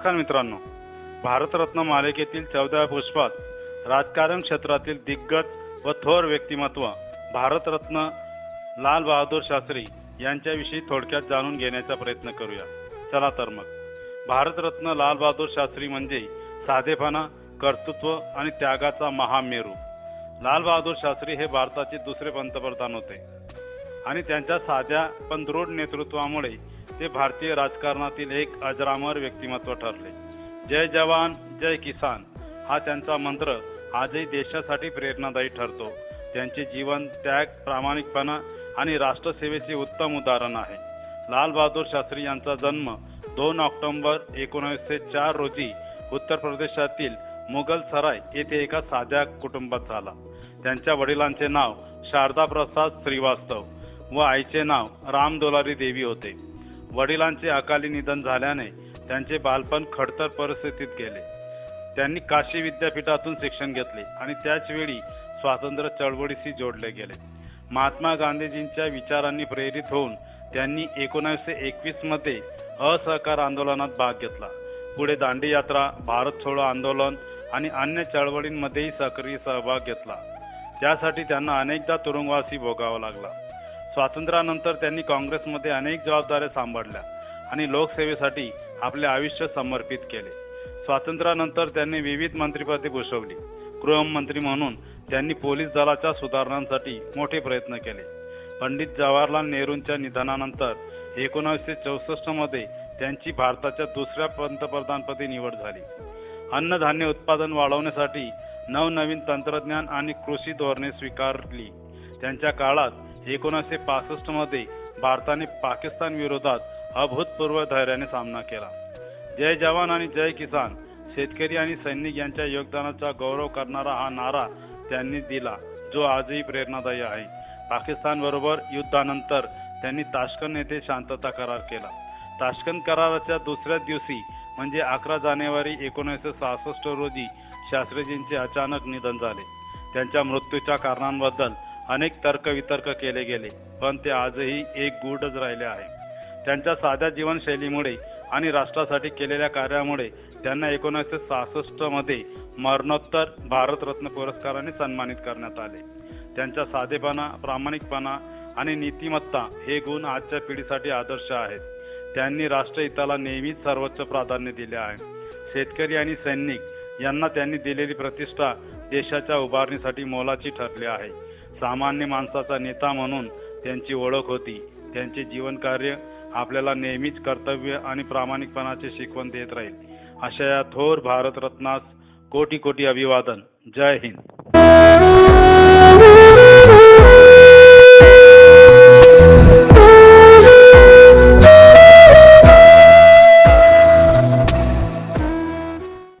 नमस्कार मित्रांनो. भारतरत्न मालिकेतील चौदाव्या पुष्पात राजकारण क्षेत्रातील दिग्गज व थोर व्यक्तिमत्व भारतरत्न लाल बहादूर शास्त्री यांच्याविषयी थोडक्यात जाणून घेण्याचा प्रयत्न करूया. चला तर मग. भारतरत्न लाल बहादूर शास्त्री म्हणजे साधेपणा कर्तृत्व आणि त्यागाचा महामेरू. लाल बहादूर शास्त्री हे भारताचे दुसरे पंतप्रधान होते. आणि त्यांच्या साध्या पण दृढ नेतृत्वामुळे ते भारतीय राजकारणातील एक अजरामर व्यक्तिमत्व ठरले. जय जवान जय किसान हा त्यांचा मंत्र आजही देशासाठी प्रेरणादायी ठरतो. त्यांचे जीवन त्याग प्रामाणिकपणा आणि राष्ट्रसेवेचे उत्तम उदाहरण आहे. लाल बहादूर शास्त्री यांचा जन्म दोन ऑक्टोंबर एकोणीसशे चार रोजी उत्तर प्रदेशातील मुघल सराय येथे एका साध्या कुटुंबात झाला. त्यांच्या वडिलांचे नाव शारदा प्रसाद श्रीवास्तव व आईचे नाव राम दोलारी देवी होते. वडिलांचे अकाली निधन झाल्याने त्यांचे बालपण खडतर परिस्थितीत गेले. त्यांनी काशी विद्यापीठातून शिक्षण घेतले आणि त्याचवेळी स्वातंत्र्य चळवळीशी जोडले गेले. महात्मा गांधीजींच्या विचारांनी प्रेरित होऊन त्यांनी एकोणीसशे एकवीसमध्ये असहकार आंदोलनात भाग घेतला. पुढे दांडी यात्रा भारत छोडो आंदोलन आणि अन्य चळवळींमध्येही सक्रिय सहभाग घेतला. त्यासाठी त्यांना अनेकदा तुरुंगवासी भोगावा लागला. स्वातंत्र्यानंतर त्यांनी काँग्रेसमध्ये अनेक जबाबदाऱ्या सांभाळल्या आणि लोकसेवेसाठी आपले आयुष्य समर्पित केले. स्वातंत्र्यानंतर त्यांनी विविध मंत्रिपदे भूषवली. गृहमंत्री म्हणून त्यांनी पोलीस दलाच्या सुधारणांसाठी मोठे प्रयत्न केले. पंडित जवाहरलाल नेहरूंच्या निधनानंतर एकोणीसशे चौसष्टमध्ये त्यांची भारताच्या दुसऱ्या पंतप्रधानपदी निवड झाली. अन्नधान्य उत्पादन वाढवण्यासाठी नवनवीन तंत्रज्ञान आणि कृषी धोरणे स्वीकारली. त्यांच्या काळात एकोणीसशे पासष्टमध्ये भारताने पाकिस्तान विरोधात अभूतपूर्व धैर्याने सामना केला. जय जवान आणि जय किसान शेतकरी आणि सैनिक यांच्या योगदानाचा गौरव करणारा हा नारा त्यांनी दिला जो आजही प्रेरणादायी आहे. पाकिस्तान बरोबर युद्धानंतर त्यांनी ताशकंद येथे शांतता करार केला. ताशकंद कराराच्या दुसऱ्याच दिवशी म्हणजे अकरा जानेवारी एकोणीसशे सहासष्ट रोजी शास्त्रीजींचे अचानक निधन झाले. त्यांच्या मृत्यूच्या कारणांबद्दल अनेक तर्कवितर्क केले गेले पण ते आजही एक गूढच राहिले आहे. त्यांच्या साध्या जीवनशैलीमुळे आणि राष्ट्रासाठी केलेल्या कार्यामुळे त्यांना एकोणीसशे सहासष्टमध्ये मरणोत्तर भारतरत्न पुरस्काराने सन्मानित करण्यात आले. त्यांच्या साधेपणा प्रामाणिकपणा आणि नीतिमत्ता हे गुण आजच्या पिढीसाठी आदर्श आहेत. त्यांनी राष्ट्रहिताला नेहमीच सर्वोच्च प्राधान्य दिले आहे. शेतकरी आणि सैनिक यांना त्यांनी दिलेली प्रतिष्ठा देशाच्या उभारणीसाठी मोलाची ठरली आहे. सामान्य माणसाचा नेता म्हणून त्यांची ओळख होती. त्यांचे जीवनकार्य आपल्याला नेहमीच कर्तव्य आणि प्रामाणिकपणाचे शिकवण देत राहील. अशा या थोर भारतरत्नास कोटी कोटी अभिवादन. जय हिंद.